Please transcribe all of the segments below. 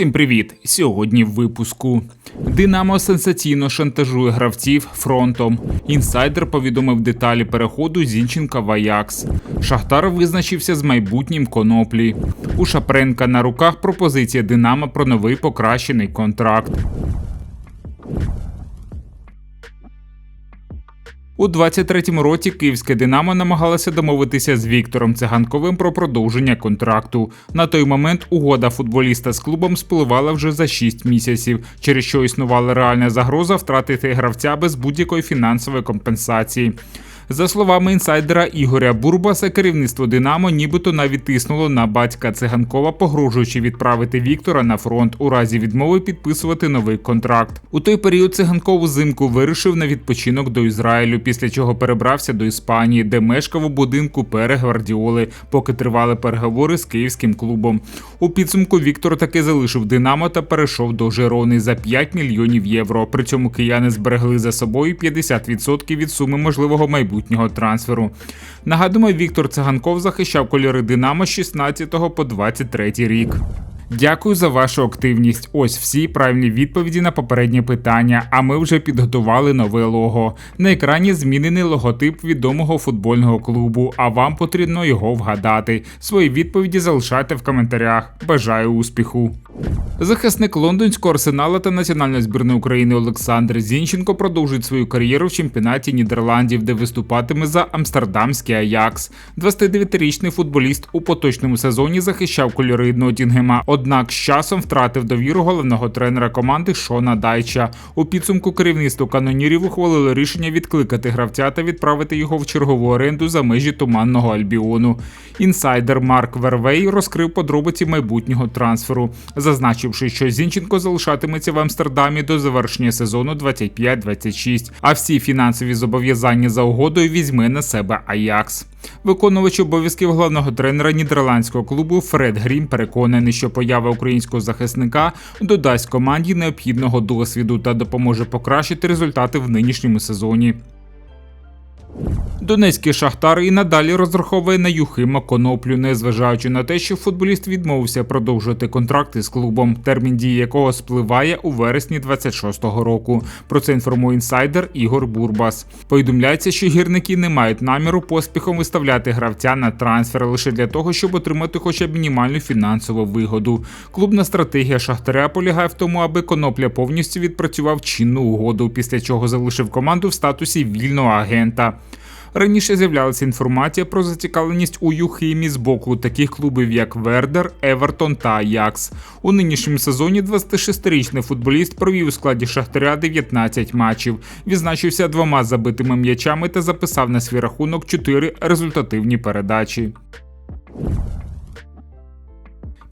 Всім привіт! Сьогодні в випуску. Динамо сенсаційно шантажує гравців фронтом. Інсайдер повідомив деталі переходу Зінченка в Аякс. Шахтар визначився з майбутнім коноплі. У Шапренка на руках пропозиція Динамо про новий покращений контракт. У 23-му році київське Динамо намагалося домовитися з Віктором Циганковим про продовження контракту. На той момент угода футболіста з клубом спливала вже за 6 місяців, через що існувала реальна загроза втратити гравця без будь-якої фінансової компенсації. За словами інсайдера Ігоря Бурбаса, керівництво Динамо нібито навіть тиснуло на батька циганкова, погрожуючи відправити Віктора на фронт у разі відмови підписувати новий контракт. У той період циганков узимку вирушив на відпочинок до Ізраїлю, після чого перебрався до Іспанії, де мешкав у будинку Пере Гвардіоли, поки тривали переговори з київським клубом. У підсумку Віктор таки залишив Динамо та перейшов до Жерони за 5 мільйонів євро. При цьому кияни зберегли за собою 50% від суми можливого майбутнього майбутнього трансферу. Нагадуємо, Віктор Циганков захищав кольори Динамо з 16 по 23 рік. Дякую за вашу активність. Ось всі правильні відповіді на попереднє питання. А ми вже підготували нове лого. На екрані змінений логотип відомого футбольного клубу. А вам потрібно його вгадати. Свої відповіді залишайте в коментарях. Бажаю успіху! Захисник лондонського арсенала та національної збірної України Олександр Зінченко продовжує свою кар'єру в чемпіонаті Нідерландів, де виступатиме за Амстердамський Аякс. 29-річний футболіст у поточному сезоні захищав кольори Нотінгема, однак з часом втратив довіру головного тренера команди Шона Дайча. У підсумку керівництво канонірів ухвалило рішення відкликати гравця та відправити його в чергову оренду за межі туманного Альбіону. Інсайдер Марк Вервей розкрив подробиці майбутнього трансферу, зазначивши, що Зінченко залишатиметься в Амстердамі до завершення сезону 25-26, а всі фінансові зобов'язання за угодою візьме на себе Аякс. Виконувач обов'язків головного тренера нідерландського клубу Фред Грім переконаний, що поява українського захисника додасть команді необхідного досвіду та допоможе покращити результати в нинішньому сезоні. Донецький шахтар і надалі розраховує на Юхима Коноплю, незважаючи на те, що футболіст відмовився продовжувати контракти з клубом, термін дії якого спливає у вересні 26-го року. Про це інформує інсайдер Ігор Бурбас. Повідомляється, що гірники не мають наміру поспіхом виставляти гравця на трансфер лише для того, щоб отримати хоча б мінімальну фінансову вигоду. Клубна стратегія Шахтаря полягає в тому, аби конопля повністю відпрацював чинну угоду, після чого залишив команду в статусі вільного агента. Раніше з'являлася інформація про зацікавленість у Юхимі з боку таких клубів, як Вердер, Евертон та Аякс. У нинішньому сезоні 26-річний футболіст провів у складі Шахтаря 19 матчів, відзначився двома забитими м'ячами та записав на свій рахунок 4 результативні передачі.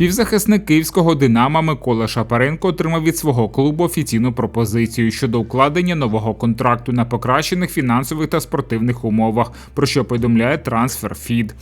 Півзахисник київського Динамо Микола Шапаренко отримав від свого клубу офіційну пропозицію щодо укладення нового контракту на покращених фінансових та спортивних умовах, про що повідомляє трансфер Фід.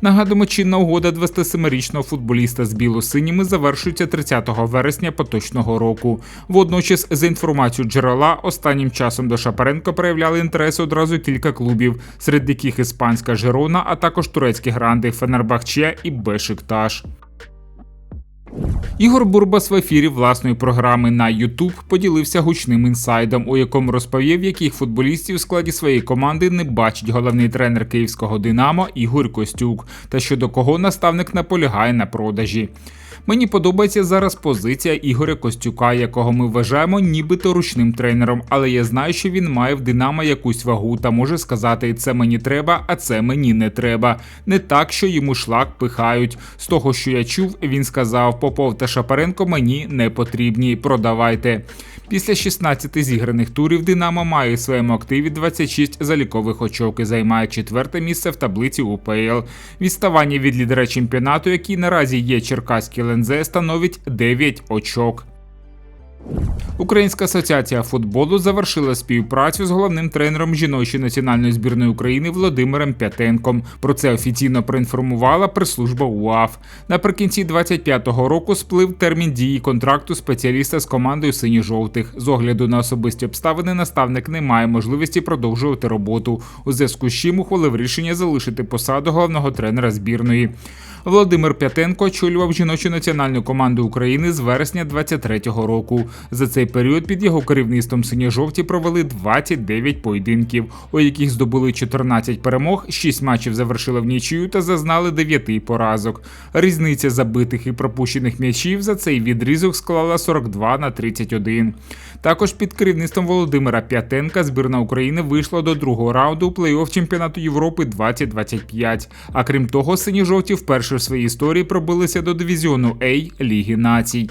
Нагадуємо, чинна угода 27-річного футболіста з білосиніми завершується 30 вересня поточного року. Водночас, за інформацією джерела, останнім часом до Шапаренко проявляли інтерес одразу кілька клубів, серед яких іспанська Жерона, а також турецькі гранди Фенербахче і Бешикташ. Ігор Бурбас в ефірі власної програми на YouTube поділився гучним інсайдом, у якому розповів, яких футболістів в складі своєї команди не бачить головний тренер київського Динамо Ігор Костюк, та щодо кого наставник наполягає на продажі. Мені подобається зараз позиція Ігоря Костюка, якого ми вважаємо нібито ручним тренером, але я знаю, що він має в Динамо якусь вагу та може сказати, це мені треба, а це мені не треба. Не так, що йому шлак пихають. З того, що я чув, він сказав: Попов та Шапаренко мені не потрібні. Продавайте. Після 16 зіграних турів Динамо має у своєму активі 26 залікових очок і займає четверте місце в таблиці УПЛ. Відставання від лідера чемпіонату, який наразі є Черкаський ЛНЗ, становить 9 очок. Українська асоціація футболу завершила співпрацю з головним тренером жіночої національної збірної України Володимиром П'ятенком. Про це офіційно проінформувала прес-служба УАФ. Наприкінці 25-го року сплив термін дії контракту спеціаліста з командою сині-жовтих. З огляду на особисті обставини наставник не має можливості продовжувати роботу. У зв'язку з чим ухвалив рішення залишити посаду головного тренера збірної. Володимир П'ятенко очолював жіночу національну команду України з вересня 23-го року. За цей період під його керівництвом синьо-жовті провели 29 поєдинків, у яких здобули 14 перемог, 6 матчів завершили в нічию та зазнали 9 поразок. Різниця забитих і пропущених м'ячів за цей відрізок склала 42 на 31. Також під керівництвом Володимира П'ятенка збірна України вийшла до другого раунду плей-офф чемпіонату Європи 2025. А крім того, сині-жовті вперше в своїй історії пробилися до дивізіону А Ліги Націй.